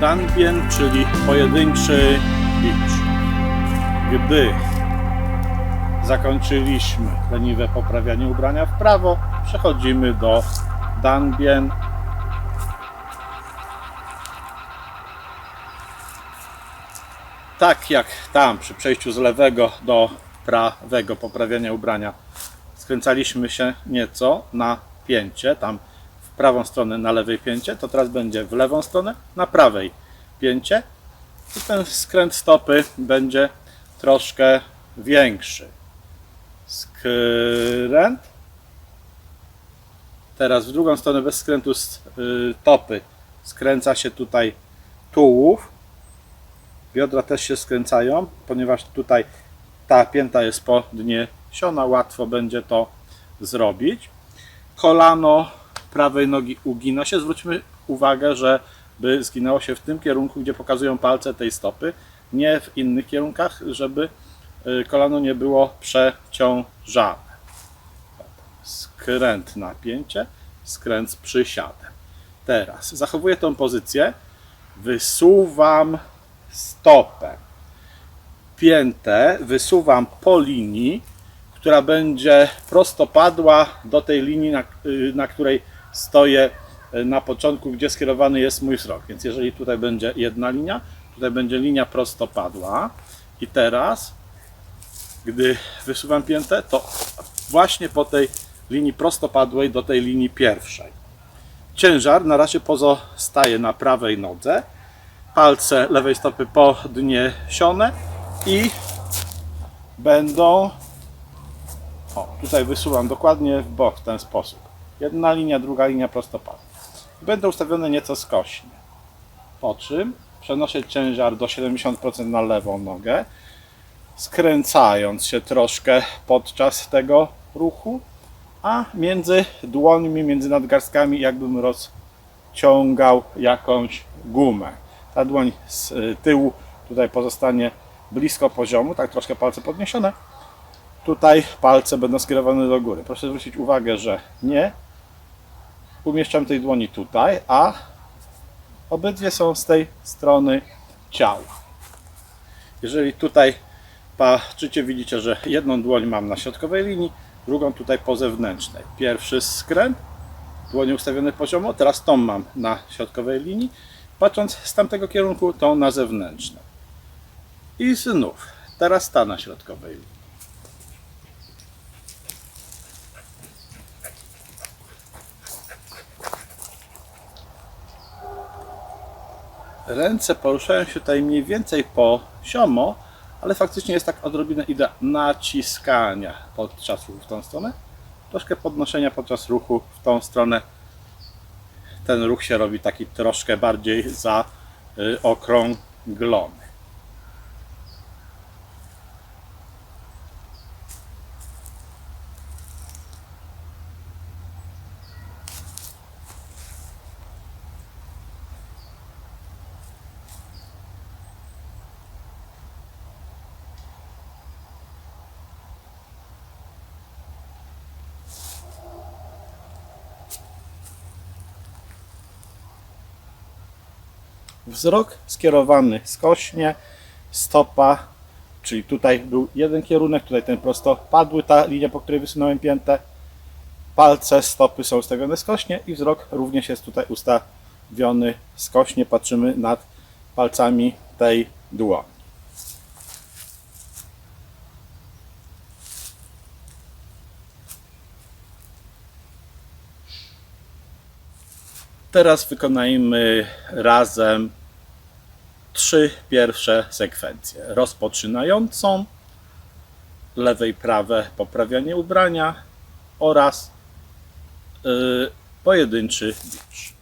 Danbien, czyli pojedynczy bicz. Gdy zakończyliśmy leniwe poprawianie ubrania w prawo, przechodzimy do Danbien. Tak jak tam przy przejściu z lewego do prawego poprawiania ubrania skręcaliśmy się nieco na pięcie, tam prawą stronę na lewej pięcie, to teraz będzie w lewą stronę na prawej pięcie i ten skręt stopy będzie troszkę większy. Skręt. Teraz w drugą stronę bez skrętu stopy skręca się tutaj tułów. Biodra też się skręcają, ponieważ tutaj ta pięta jest podniesiona, łatwo będzie to zrobić. Kolano prawej nogi ugina się. Zwróćmy uwagę, żeby zginało się w tym kierunku, gdzie pokazują palce tej stopy, nie w innych kierunkach, żeby y, kolano nie było przeciążane. Skręt napięcie, skręt z przysiadem. Teraz zachowuję tą pozycję, wysuwam stopę. Piętę wysuwam po linii, która będzie prostopadła do tej linii, na, y, na której stoję y, na początku, gdzie skierowany jest mój wzrok. Więc jeżeli tutaj będzie jedna linia, tutaj będzie linia prostopadła. I teraz, gdy wysuwam piętę, to właśnie po tej linii prostopadłej do tej linii pierwszej. Ciężar na razie pozostaje na prawej nodze palce lewej stopy podniesione i będą o, tutaj wysuwam dokładnie w bok w ten sposób. Jedna linia, druga linia prostopadła. Będą ustawione nieco skośnie. Po czym przenoszę ciężar do 70% na lewą nogę, skręcając się troszkę podczas tego ruchu, a między dłońmi, między nadgarstkami jakbym rozciągał jakąś gumę ta dłoń z tyłu tutaj pozostanie blisko poziomu, tak troszkę palce podniesione. Tutaj palce będą skierowane do góry. Proszę zwrócić uwagę, że nie umieszczam tej dłoni tutaj, a obydwie są z tej strony ciała. Jeżeli tutaj patrzycie, widzicie, że jedną dłoń mam na środkowej linii, drugą tutaj po zewnętrznej. Pierwszy skręt, dłonie ustawione poziomo, teraz tą mam na środkowej linii patrząc z tamtego kierunku, tą na zewnętrzną. I znów, teraz ta na środkowej linii. Ręce poruszają się tutaj mniej więcej po siomo, ale faktycznie jest tak odrobinę idea naciskania podczas ruchu w tą stronę, troszkę podnoszenia podczas ruchu w tą stronę ten ruch się robi taki troszkę bardziej zaokrąglony. Wzrok skierowany skośnie, stopa, czyli tutaj był jeden kierunek, tutaj ten prosto padły, ta linia, po której wysunąłem piętę. Palce stopy są ustawione skośnie i wzrok również jest tutaj ustawiony skośnie. Patrzymy nad palcami tej dłoni. Teraz wykonajmy razem trzy pierwsze sekwencje. Rozpoczynającą, lewe i prawe poprawianie ubrania oraz yy, pojedynczy bicz.